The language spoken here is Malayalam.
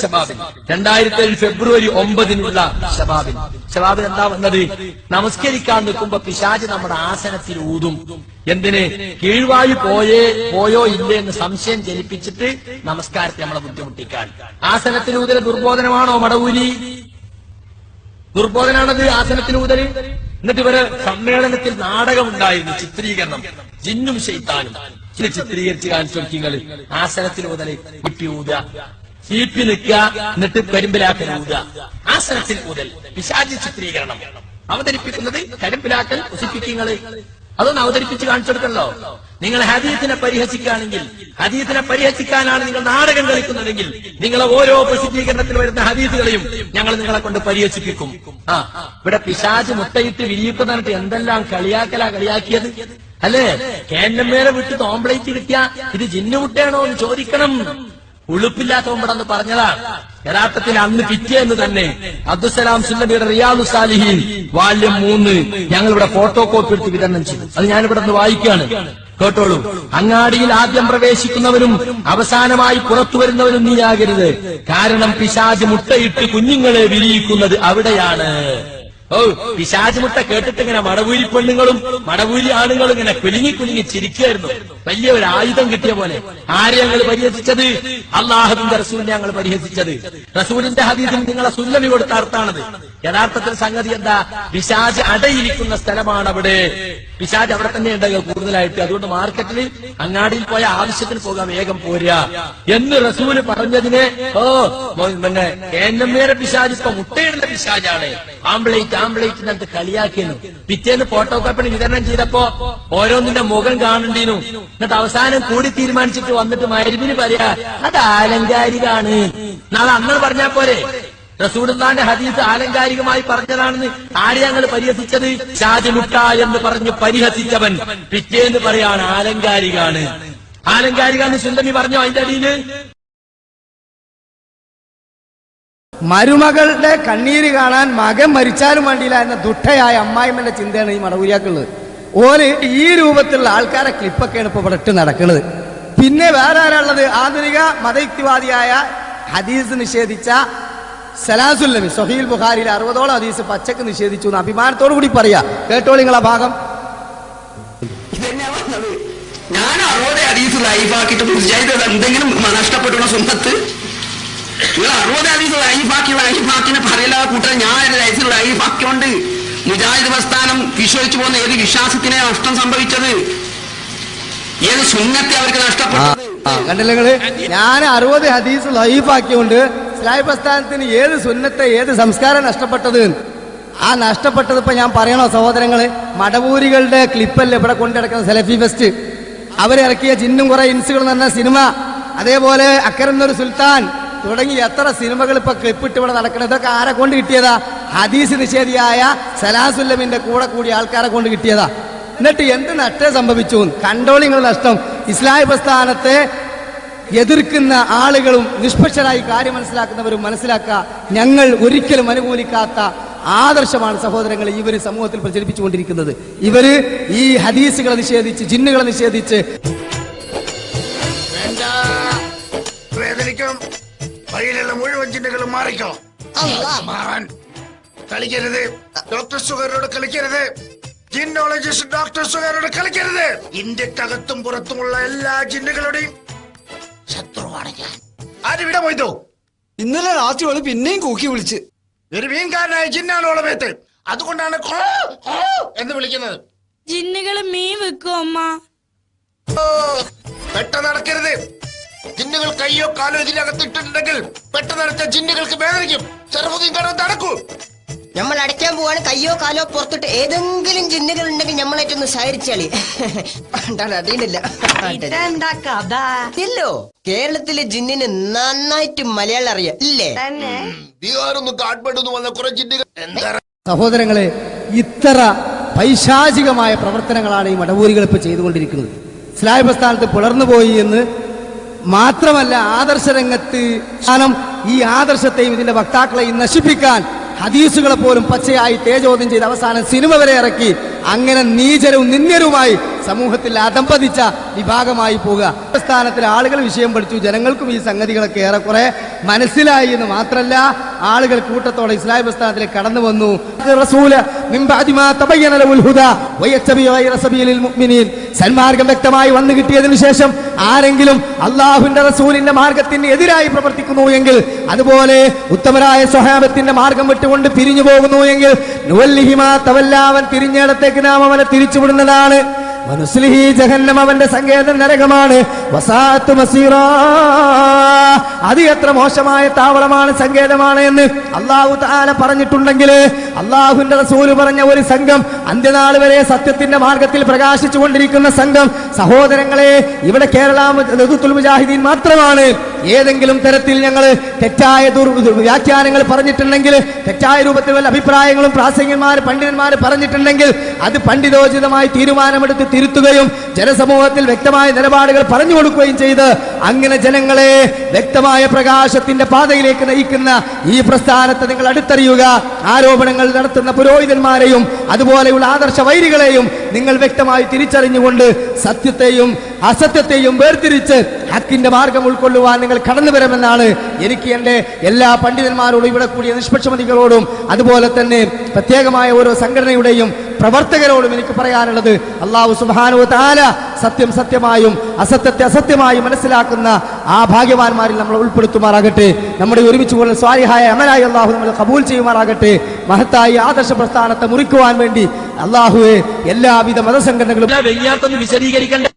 ഷബാബിൻ രണ്ടായിരത്തി ഏഴ് ഫെബ്രുവരി ഒമ്പതിനുള്ള ഷബാബിൻ ഷബാബിൻ എന്താ വന്നത്? നമസ്കരിക്കാൻ നിൽക്കുമ്പോ പിശാജ് നമ്മുടെ ആസനത്തിൽ ഊതും. എന്തിന്? കീഴ്വായു പോയേ പോയോ ഇല്ലേ എന്ന് സംശയം ജനിപ്പിച്ചിട്ട് നമസ്കാരത്തെ നമ്മളെ ബുദ്ധിമുട്ടിക്കാൻ. ആസനത്തിൽ ഊതൽ ദുർബോധനമാണോ മടവൂലി ദുർബോധനാണത് ആസനത്തിൽ ഊതൽ എന്നിട്ട് ഇവർ സമ്മേളനത്തിൽ നാടകം ഉണ്ടായിരുന്നു ചിത്രീകരണം. ജിന്നും ഷെയ്ത്താനും ചില ചിത്രീകരിച്ച് കാണിച്ചു കൊടുക്കിങ്ങൾ ആസനത്തിൽ ഊതൽ കുട്ടി ഊത ചീപ്പി നിൽക്കുക എന്നിട്ട് കരിമ്പിലാക്കൽ ഊതുക. ആസനത്തിൽ ഊതൽ പിശാചി ചിത്രീകരണം. അവതരിപ്പിക്കുന്നത് കരിമ്പിലാക്കൽ ഉസിപ്പിക്കുന്നത് അതൊന്ന് അവതരിപ്പിച്ച് കാണിച്ചു കൊടുക്കണല്ലോ നിങ്ങൾ ഹദീത്തിനെ പരിഹസിക്കുകയാണെങ്കിൽ ഹദീത്തിനെ പരിഹസിക്കാനാണ് നിങ്ങൾ നാടകം കളിക്കുന്നതെങ്കിൽ നിങ്ങളെ ഓരോ പ്രസിദ്ധീകരണത്തിൽ വരുന്ന ഹദീസുകളെയും ഞങ്ങൾ നിങ്ങളെ കൊണ്ട് പരിഹസിപ്പിക്കും. ആ ഇവിടെ പിശാജ് മുട്ടയിട്ട് വിരിയിക്കുന്നതിട്ട് എന്തെല്ലാം കളിയാക്കലാ കളിയാക്കിയത്? അല്ലേ? കേന്നമ്മേരെ വിട്ട് തോംപ്ലേറ്റ് കിട്ടിയ ഇത് ജിന്നുമുട്ടയാണോ എന്ന് ചോദിക്കണം. ഉളുപ്പില്ലാത്തവമ്പടെന്ന് പറഞ്ഞതാണ് യഥാർത്ഥത്തിൽ അന്ന് പിറ്റേന്ന് തന്നെ അബ്ദുസലാം സുല്ലബിയുടെ റിയാദു സാലിഹീൻ വാല്യം മൂന്ന് ഞങ്ങൾ ഇവിടെ ഫോട്ടോ കോപ്പി എടുത്ത് വിതരണം ചെയ്തു. അത് ഞാനിവിടെ നിന്ന് വായിക്കുകയാണ്. കേട്ടോളൂ. അങ്ങാടിയിൽ ആദ്യം പ്രവേശിക്കുന്നവരും അവസാനമായി പുറത്തു വരുന്നവരും നീയാകരുത് കാരണം പിശാജ് മുട്ടയിട്ട് കുഞ്ഞുങ്ങളെ വിരിയിക്കുന്നത് അവിടെയാണ്. ഓ പിശാജ് മുട്ട കേട്ടിട്ട് ഇങ്ങനെ മടവൂരി പെണ്ണുങ്ങളും മടവൂരി ആണുങ്ങളും ഇങ്ങനെ കുലുങ്ങി കുലുങ്ങി ചിരിക്കുകയായിരുന്നു വലിയ ഒരു ആയുധം കിട്ടിയ പോലെ. ആരെ ഞങ്ങൾ പരിഹസിച്ചത്? അള്ളാഹുവിന്റെ റസൂലിനെ ഞങ്ങൾ പരിഹസിച്ചത്. റസൂലിന്റെ ഹദീസിൽ നിങ്ങളെ സുല്ലമി കൊടുത്ത അർത്ഥാണത് യഥാർത്ഥത്തിൽ സംഗതി എന്താ? പിശാജ് അടയിരിക്കുന്ന സ്ഥലമാണ് അവിടെ പിശാജ് അവിടെ തന്നെ ഉണ്ടാകുക കൂടുതലായിട്ട്. അതുകൊണ്ട് മാർക്കറ്റിൽ അങ്ങാടിയിൽ പോയ ആവശ്യത്തിന് പോകാം വേഗം പോരുക. എന്ന് റസൂൽ പറഞ്ഞതിനെ ഓ എന്നേരെ പിശാജ് ഇപ്പൊ മുട്ടയിടുന്ന പിശാജാണ്. ആംബ്ലേറ്റ് ആംബ്ലേറ്റിനകത്ത് കളിയാക്കിയെന്നു. പിറ്റേന്ന് ഫോട്ടോ കോപ്പിന് വിതരണം ചെയ്തപ്പോ ഓരോന്നിന്റെ മുഖം കാണണ്ടീനു എന്നിട്ട് അവസാനം കൂടി തീരുമാനിച്ചിട്ട് വന്നിട്ട് മരുവിന് പറയാ അത് ആലങ്കാരികാണ്. നാളെ അന്ന് പറഞ്ഞാ പോരെ. റസൂലുള്ളാന്റെ ഹദീസ് ആലങ്കാരികമായി പറഞ്ഞതാണെന്ന് ആര് ഞങ്ങൾ പരിഹസിച്ചത്? ഷാജിമുട്ട എന്ന് പറഞ്ഞ് പരിഹസിച്ചവൻ. പിറ്റേന്ന് പറയാണ് ആലങ്കാരികാണ്. ആലങ്കാരിക എന്ന് സുന്ദമി പറഞ്ഞോ അതിന്റെ അടിയിൽ? മരുമകളുടെ കണ്ണീര് കാണാൻ മകൻ മരിച്ചാലും വേണ്ടിയില്ല എന്ന ദുഃഖയായ അമ്മായിമ്മന്റെ ചിന്തയാണ് ഈ മടവൂരിയാക്കുള്ളത്. ഓൽ ഈ രൂപത്തിലുള്ള ആൾക്കാരെ ക്ലിപ്പൊക്കെയാണ് ഇപ്പൊ ഇവിടെ ഇട്ട് നടക്കുന്നത് പിന്നെ വേറെ ആരാളുള്ളത് ആധുനിക മതയുക്തിവാദിയായ ഹദീസ് നിഷേധിച്ച സലാസുല്ലമി സൊഹീൽ ബുഖാരിയിലെ അറുപതോളം ഹദീസ് പച്ചക്ക് നിഷേധിച്ചു എന്ന് അഭിമാനത്തോടു കൂടി പറയാ. കേട്ടോളി നിങ്ങളെ ഭാഗം. ഞാൻ അറുപത് ഹദീസ് ലൈഫാക്കിയിട്ട് മുജാഹിദ് എന്തെങ്കിലും നഷ്ടപ്പെട്ടുള്ള സ്വന്തത്ത് നിങ്ങൾ അറുപത് ഹദീസ് ലൈഫാക്കി ലൈഫാക്കിനെ പറയില്ല കൂട്ടർ ഞാൻ ലൈഫ് ലൈഫാക്കിയോണ്ട് മുജാഹിദ് പ്രസ്ഥാനം വിശ്വസിച്ചു പോകുന്ന ഏത് വിശ്വാസത്തിനെ നഷ്ടം സംഭവിച്ചത്? ഏത് സുന്നത്തെ അവർക്ക് നഷ്ടപ്പെട്ടത്? കണ്ടില്ല നിങ്ങൾ? ഞാൻ അറുപത് ഹദീസ് ലൈഫാക്കിയോണ്ട് ഇസ്ലാഹി പ്രസ്ഥാനത്തിന് ഏത് സുന്നത്തെ ഏത് സംസ്കാരം നഷ്ടപ്പെട്ടത്? ആ നഷ്ടപ്പെട്ടത് ഇപ്പൊ ഞാൻ പറയണോ സഹോദരങ്ങൾ? മടവൂരികളുടെ ക്ലിപ്പല്ലേ ഇവിടെ കൊണ്ടിടക്കുന്ന സെലഫി ഫെസ്റ്റ്? അവരിറക്കിയ ജിന്നും കുറെ ഇൻസുകൾ എന്ന സിനിമ. അതേപോലെ അക്കരന്നൊരു സുൽത്താൻ തുടങ്ങി എത്ര സിനിമകൾ ഇപ്പൊ ക്ലിപ്പിട്ട് ഇവിടെ നടക്കണം ഇതൊക്കെ ആരെ കൊണ്ട് കിട്ടിയതാ? ഹദീസ് നിഷേധിയായ സലാസുല്ലമിന്റെ കൂടെ കൂടി ആൾക്കാരെ കൊണ്ട് കിട്ടിയതാ. എന്നിട്ട് എന്ത് നഷ്ടം സംഭവിച്ചു? കണ്ടോളിങ്ങൾ നഷ്ടം. ഇസ്ലാഹി പ്രസ്ഥാനത്തെ എതിർക്കുന്ന ആളുകളും നിഷ്പക്ഷരായി കാര്യം മനസ്സിലാക്കുന്നവരും മനസ്സിലാക്കുക. ഞങ്ങൾ ഒരിക്കലും അനുകൂലിക്കാത്ത ആദർശമാണ് സഹോദരങ്ങൾ ഇവർ സമൂഹത്തിൽ പ്രചരിപ്പിച്ചുകൊണ്ടിരിക്കുന്നത്. ഇവർ ഈ ഹദീസുകളെ നിഷേധിച്ച് ജിന്നുകളെ നിഷേധിച്ച് വേണ്ട. വേദനിക്കും വഴിയിലുള്ള മുഴുവൻ ചിന്തകളും മാറിക്കോ. മാറാൻ കളിക്കരുത്. ഡോക്ടർ സുഗറിനോട് കളിക്കരുത്. ജിന്നോളജിസ്റ്റ് ഡോക്ടർ സുഗറിനോട് കളിക്കരുത്. ഇന്ത്യക്കകത്തും പുറത്തുമുള്ള എല്ലാ ജിന്നുകളുടെയും ശത്രുവാണ് ഞാൻ. ആര് വിട പോയിത്തോ ഇന്നലെ രാത്രി ഓൾ പിന്നെയും കൂക്കി വിളിച്ച്. ഒരു മീൻകാരനായ ജിന്നാണ് ഓളമേത്ത് അതുകൊണ്ടാണ് എന്ന് വിളിക്കുന്നത്. ജിന്നുകൾ മീൻ വെക്കും അമ്മ? പെട്ടെന്ന് നടക്കരുത്. ജിന്നുകൾ കയ്യോ കാലോ ഇതിനകത്തിട്ടുണ്ടെങ്കിൽ പെട്ടെന്ന് നടത്ത ജിന്നുകൾക്ക് വേദനിക്കും. ചെറുപ്പത്തിൽ കാരണം നടക്കൂ നമ്മൾ അടയ്ക്കാൻ പോവാണ് കയ്യോ കാലോ പുറത്തിട്ട് ഏതെങ്കിലും ജിന്നുകൾ ഉണ്ടെങ്കിൽ നമ്മളായിട്ടൊന്ന് സഹരിച്ചാളി ഇതെന്താ കഥ? ഇല്ലോ കേരളത്തിലെ ജിന്നിന് നന്നായിട്ട് മലയാളം അറിയാം ഇല്ലേ? വന്ന കുറെ സഹോദരങ്ങളെ ഇത്ര പൈശാചികമായ പ്രവർത്തനങ്ങളാണ് ഈ മടവൂരികൾ ഇപ്പോൾ ചെയ്തുകൊണ്ടിരിക്കുന്നത്. ഇസ്ലാഹി പ്രസ്ഥാനത്ത് പുലർന്നുപോയി എന്ന് മാത്രമല്ല ആദർശ രംഗത്ത് സ്ഥാനം ഈ ആദർശത്തെയും ഇതിന്റെ വക്താക്കളെയും നശിപ്പിക്കാൻ ഹദീസുകളെ പോലും പച്ചയായി തേജോദ്യം ചെയ്ത് അവസാനം സിനിമ വരെ ഇറക്കി. അങ്ങനെ നീചരവും നിന്ദ്യരുമായി സമൂഹത്തിൽ അതമ്പതിച്ച വിഭാഗമായി പോവുക. സ്ഥാനത്തിൽ ആളുകൾ വിഷയം പഠിച്ചു. ജനങ്ങൾക്കും ഈ സംഗതികളൊക്കെ ഏറെക്കുറെ മനസ്സിലായി എന്ന് മാത്രമല്ല ആളുകൾ കൂട്ടത്തോടെ ഇസ്ലാം പ്രസ്ഥാനത്തിലേക്ക് കടന്നു വന്നു. സന്മാർഗം വ്യക്തമായി വന്നു കിട്ടിയതിനു ശേഷം ആരെങ്കിലും അള്ളാഹുവിന്റെ റസൂലിന്റെ മാർഗത്തിന് എതിരായി പ്രവർത്തിക്കുന്നു എങ്കിൽ അതുപോലെ ഉത്തമരായ സ്വഹാബത്തിന്റെ മാർഗം വിട്ടുകൊണ്ട് പിരിഞ്ഞു പോകുന്നു എങ്കിൽ തവല്ലാവൻ തവല്ല അവൻ നാം അവനെ തിരിച്ചുവിടുന്നതാണ്. മനസ്സിലി ജഹന്നം അവന്റെ സങ്കേതം നരകമാണ്. വസാത്ത് മസീറാ. അത് എത്ര മോശമായ താവളമാണ് സങ്കേതമാണ് എന്ന് അള്ളാഹു താല പറഞ്ഞിട്ടുണ്ടെങ്കിൽ അള്ളാഹുവിന്റെ റസൂൽ പറഞ്ഞ ഒരു സംഘം അന്ത്യനാൾ വരെ സത്യത്തിന്റെ മാർഗത്തിൽ പ്രകാശിച്ചു കൊണ്ടിരിക്കുന്ന സംഘം സഹോദരങ്ങളെ ഇവിടെ കേരള മുജാഹിദീൻ മാത്രമാണ്. ഏതെങ്കിലും തരത്തിൽ ഞങ്ങൾ തെറ്റായ വ്യാഖ്യാനങ്ങൾ പറഞ്ഞിട്ടുണ്ടെങ്കിൽ തെറ്റായ രൂപത്തിൽ വല്ല അഭിപ്രായങ്ങളും പ്രാസംഗികന്മാർ പണ്ഡിതന്മാർ പറഞ്ഞിട്ടുണ്ടെങ്കിൽ അത് പണ്ഡിതോചിതമായി തീരുമാനമെടുത്ത് തിരുത്തുകയും ജനസമൂഹത്തിൽ വ്യക്തമായ നിലപാടുകൾ പറഞ്ഞു കൊടുക്കുകയും ചെയ്ത് അങ്ങനെ ജനങ്ങളെ വ്യക്തമായ പ്രകാശത്തിന്റെ പാതയിലേക്ക് നയിക്കുന്ന ഈ പ്രസ്ഥാനത്തെ നിങ്ങൾ അടുത്തറിയുക. ആരോപണങ്ങൾ നടത്തുന്ന പുരോഹിതന്മാരെയും അതുപോലെയുള്ള ആദർശ വൈരികളെയും നിങ്ങൾ വ്യക്തമായി തിരിച്ചറിഞ്ഞുകൊണ്ട് സത്യത്തെയും അസത്യത്തെയും വേർതിരിച്ച് ഹക്കിന്റെ മാർഗം ഉൾക്കൊള്ളുവാൻ നിങ്ങൾ കടന്നു വരുമെന്നാണ് എനിക്ക് എന്റെ എല്ലാ പണ്ഡിതന്മാരോടും ഇവിടെ കൂടിയ നിഷ്പക്ഷമതികളോടും അതുപോലെ തന്നെ പ്രത്യേകമായ ഓരോ സംഘടനയുടെയും പ്രവർത്തകരോടും എനിക്ക് പറയാനുള്ളത്. അള്ളാഹു സുബാനു താല സത്യം സത്യമായും അസത്യത്തെ അസത്യമായും മനസ്സിലാക്കുന്ന ആ ഭാഗ്യവാന്മാരിൽ നമ്മൾ ഉൾപ്പെടുത്തുമാറാകട്ടെ. നമ്മുടെ ഒരുമിച്ച് കൂടുതൽ സ്വാരിഹായ അമലായി അള്ളാഹു നമ്മൾ കബൂൽ ചെയ്യുമാറാകട്ടെ. മഹത്തായി ആദർശ പ്രസ്ഥാനത്തെ മുറിക്കുവാൻ വേണ്ടി അള്ളാഹുവെ എല്ലാവിധ മതസംഘടനകളും വിശദീകരിക്കണ്ടേ.